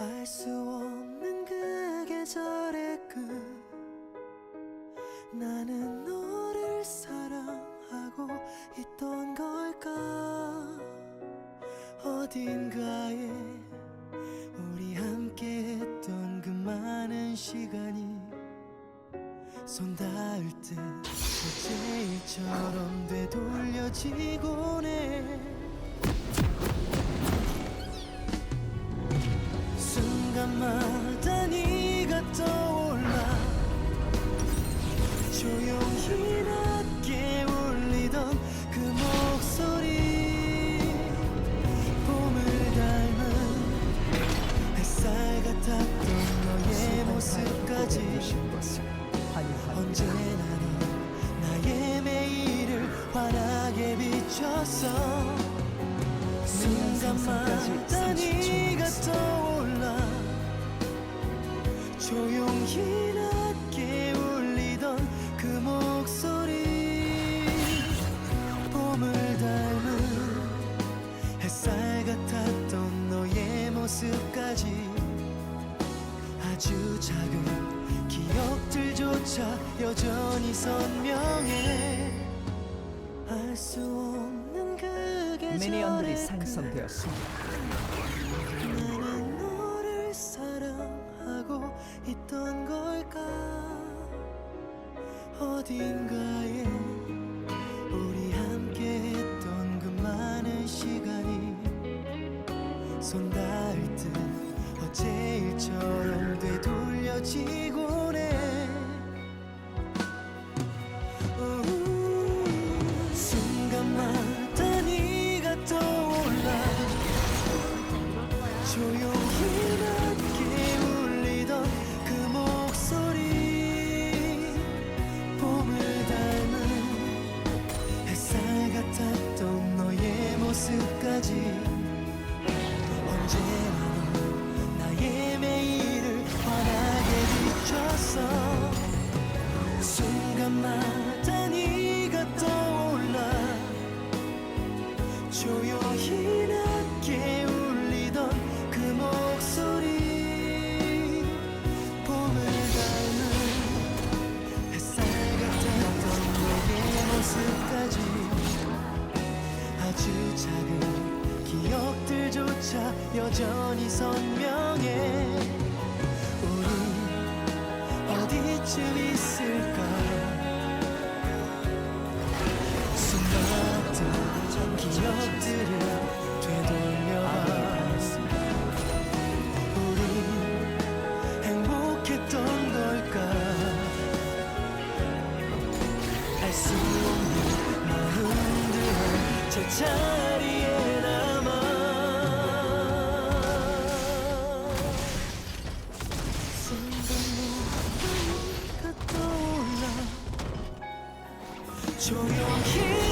알 수 없는 그 계절의 끝. 나는 너를 사랑하고 있던 걸까? 어딘가에 우리 함께 했던 그 많은 시간이 손 닿을 듯 어제처럼 되돌려지곤 해. 어딘가에 就有一 조용히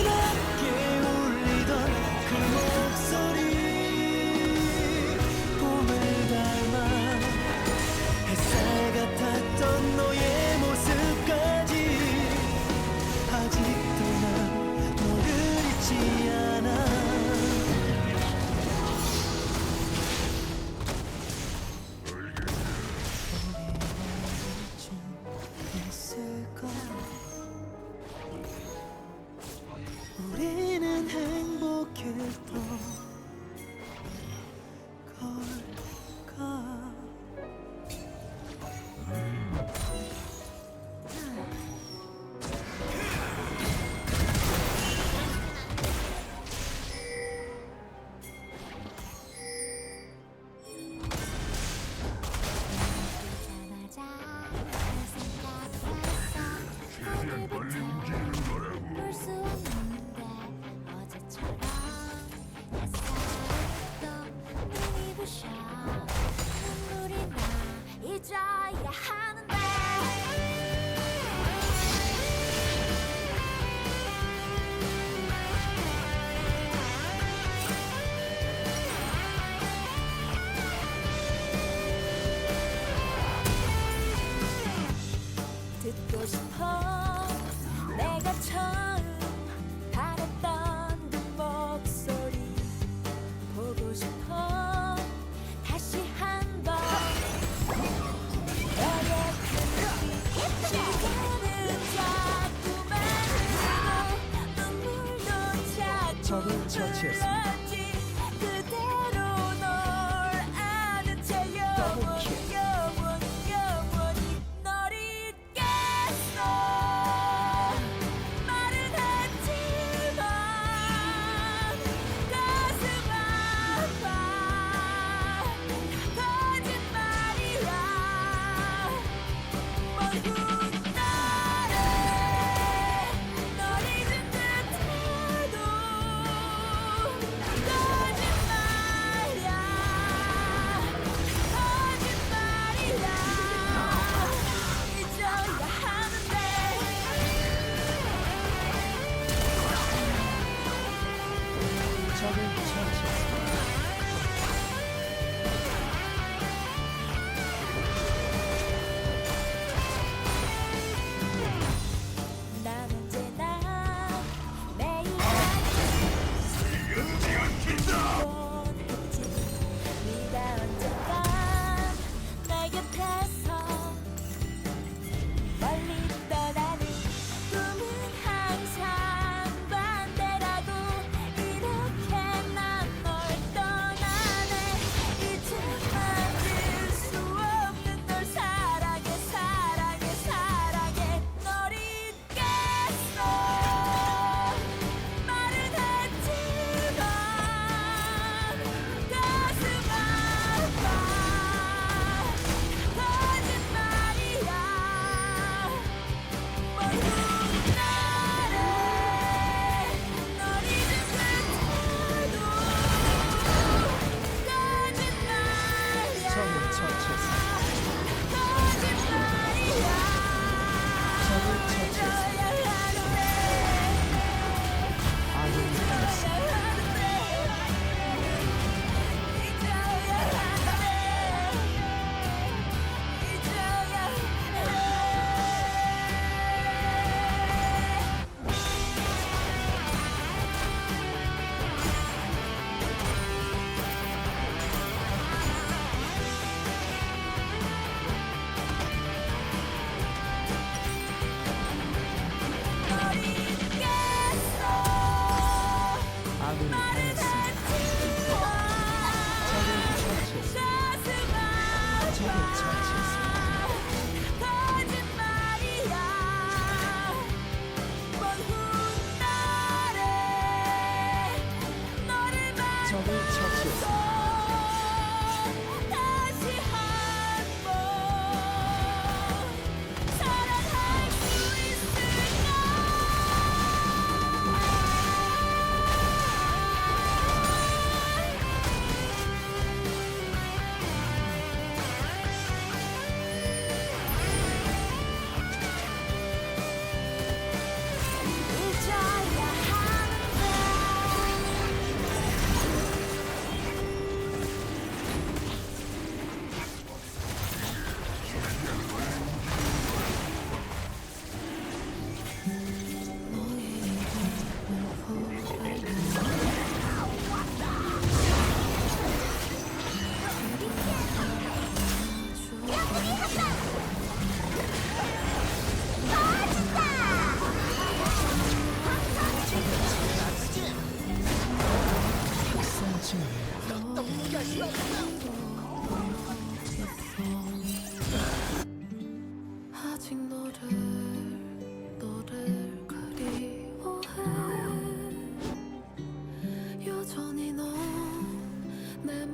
여전히 넌내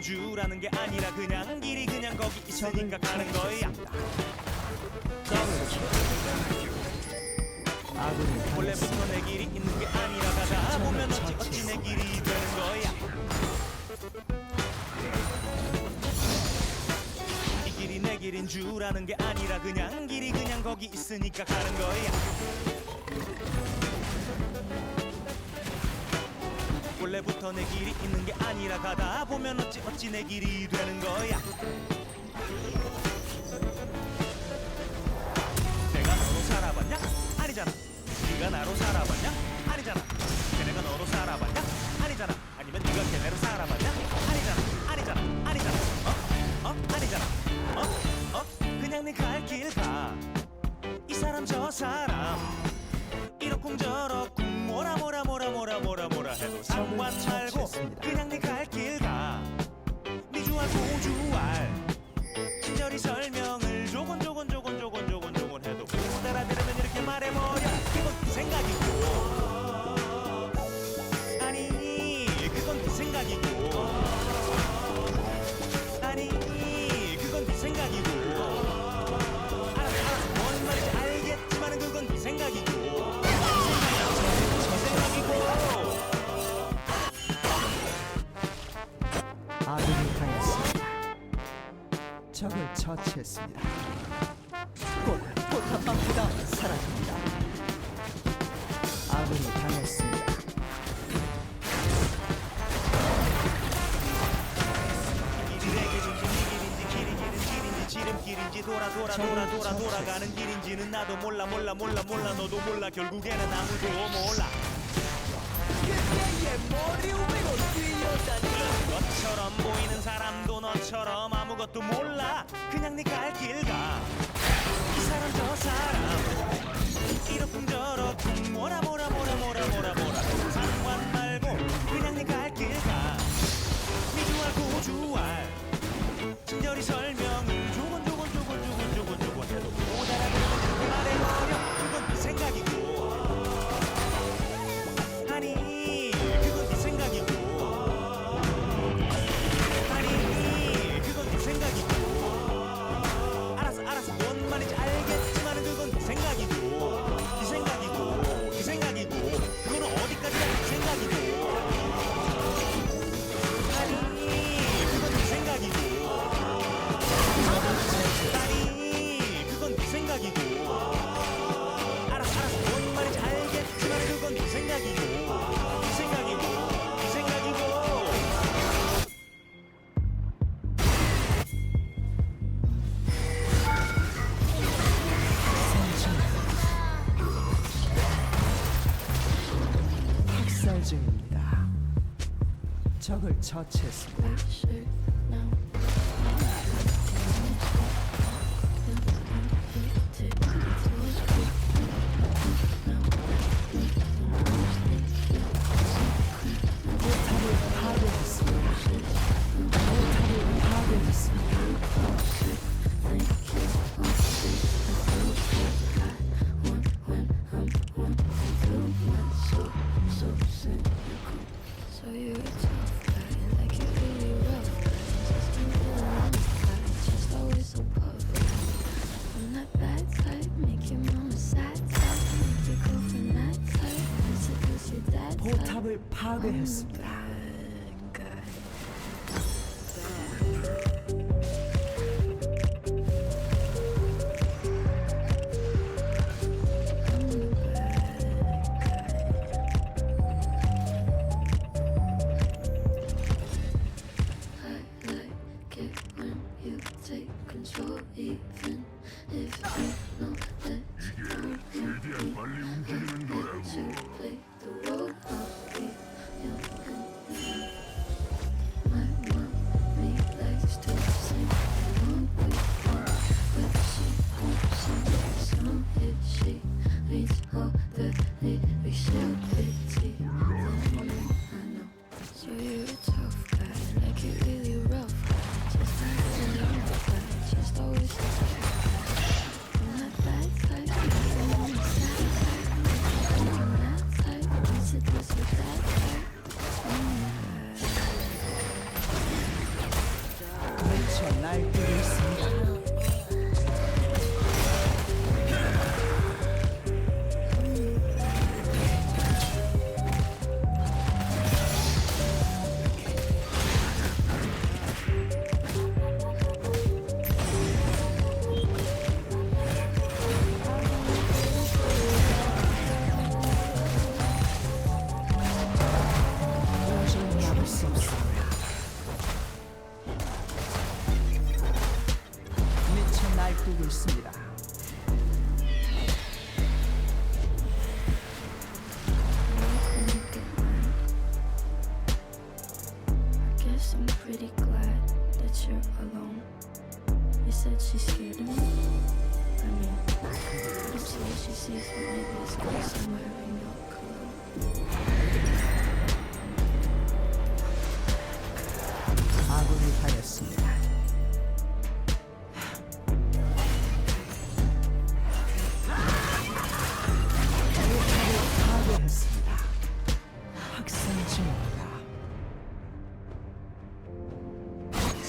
있는 줄라는 게 아니라 그냥 길이 그냥 거기 있으니까 가는 거야. 원래부터 내 길이 있는 게 아니라 가다 보면 어찌 어찌 내 길이 되는 거야. 이 길이 내 길인 줄라는 게 아니라 그냥 길이 그냥 거기 있으니까 가는 거야. 원래부터 내 길이 있는 게 아니라 가다 보면 어찌 어찌 내 길이 되는 거야 내가 너로 살아봤냐? 아니잖아 네가 나로 살아봤냐? 아니잖아 걔네가 너로 살아봤냐? 아니잖아 아니면 네가 걔네로 살아봤냐? 아니잖아 아니잖아 아니잖아 어? 어? 아니잖아 어? 어? 그냥 내 갈 길 가 이 사람 저 사람 이러쿵저러쿵 뭐라 뭐라 뭐라 상관 말고 그냥 네가 돌아 돌아가는 길인지는 나도 몰라 몰라 몰라 몰라 너도 몰라 결국에는 아무도 몰라 상을 처치했습니다. this.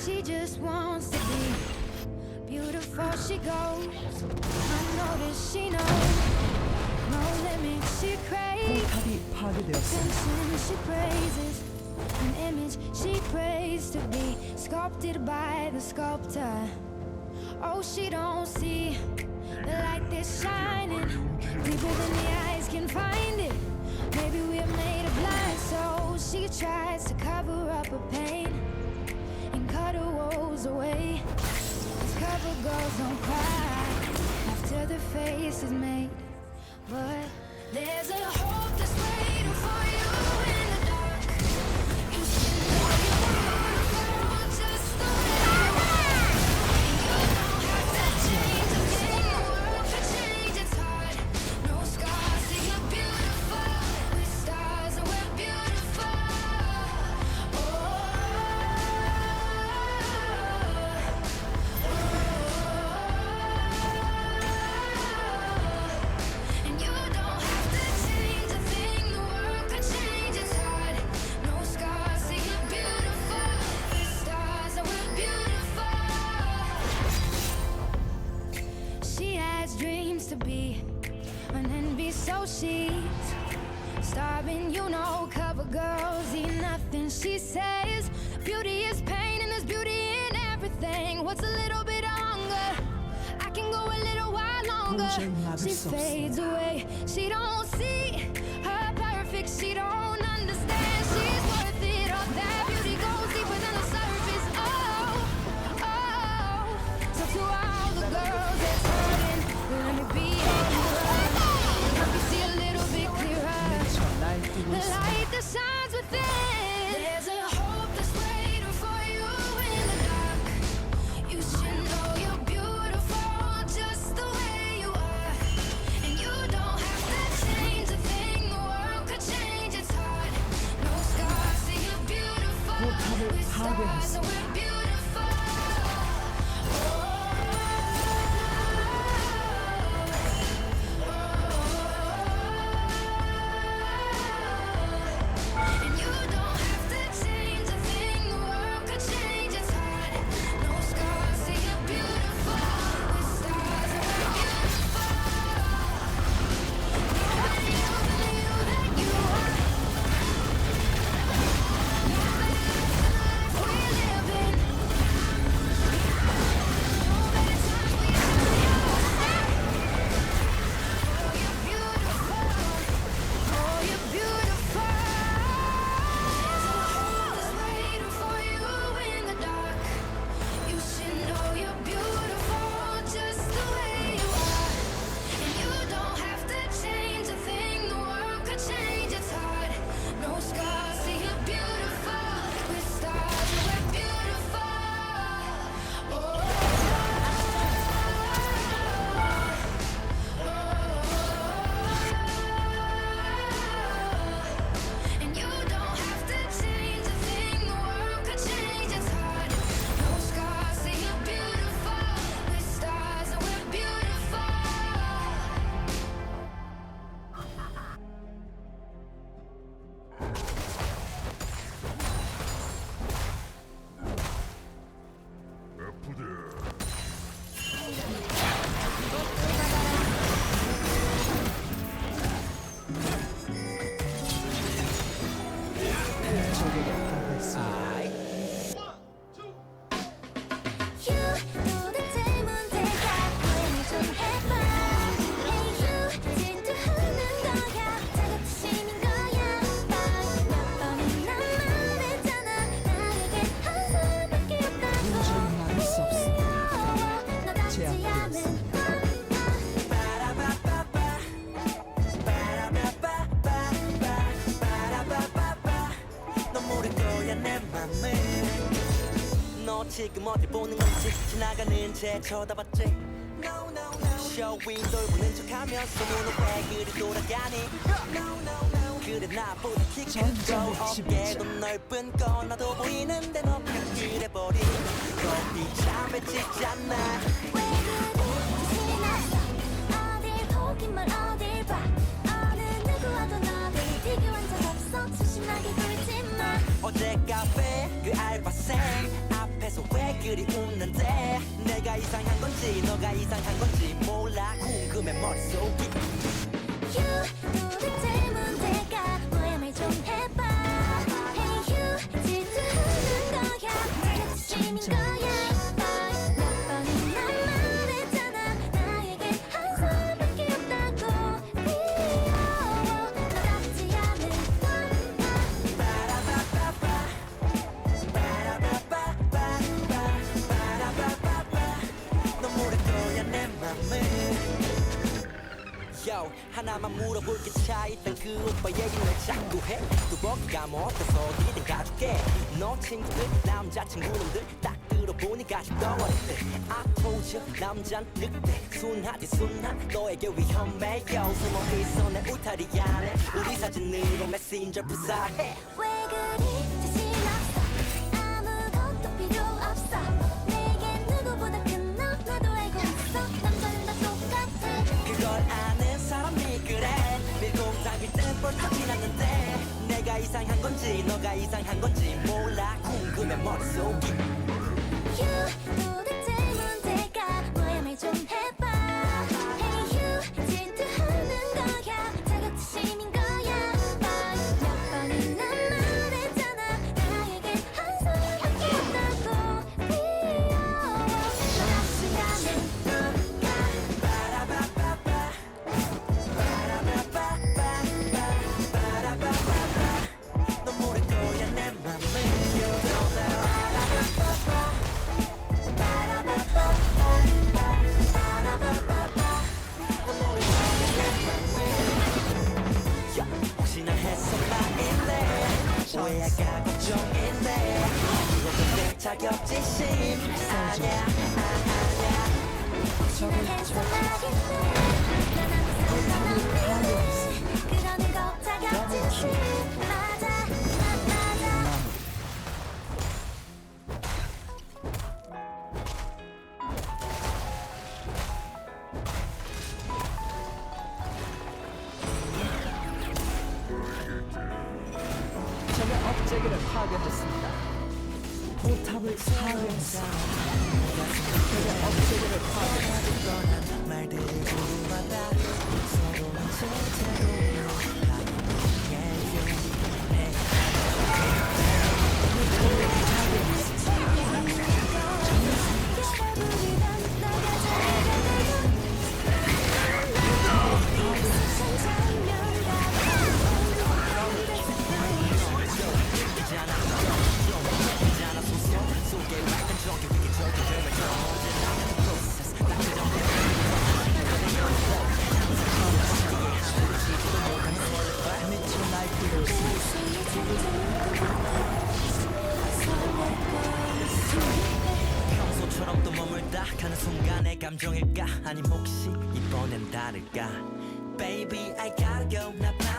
She just wants to be beautiful. She goes. I know that she knows. No limits she craves. Attention she praises. An image she prays to be sculpted by the sculptor. Oh, she don't see the light that's shining deeper than the eyes can find it. Maybe we're made of blind, so she tries to cover up her pain water rolls away. As cover don't cry After the face is made. But there's a hope that's waiting for you. 지금 어디 보는 건지 지나가는 채 쳐다봤지. No no no. 쇼윈 돌보는 척하면서 문을 왜 그리 돌아가니? No no no 그래 나보다 키큰 거 어깨도 넓은 거 나도 보이는데 너 그냥 그래버린 거이 참에 지잖아 어제 카페 그 알바생? 앞에서 왜 그리 웃는데? 내가 이상한 건지 너가 이상한 건지 몰라. 궁금해 머릿속이. 휴 도대체 하나만 물어볼 게 차있던 그 오빠 얘기 왜 자꾸 해두 번 까먹어서 어디든 가줄게. 너 친구들 남자친구놈들 딱 들어보니까 덩어리들. I told 남잔 늑대. 순하디 순한 너에게 위험해. Yo 숨어 있어 내 울타리 안에 우리 사진으로 메신저 부사해. 왜 그리 내가 이상한 건지 너가 이상한 건지 몰라. 궁금해 머릿속이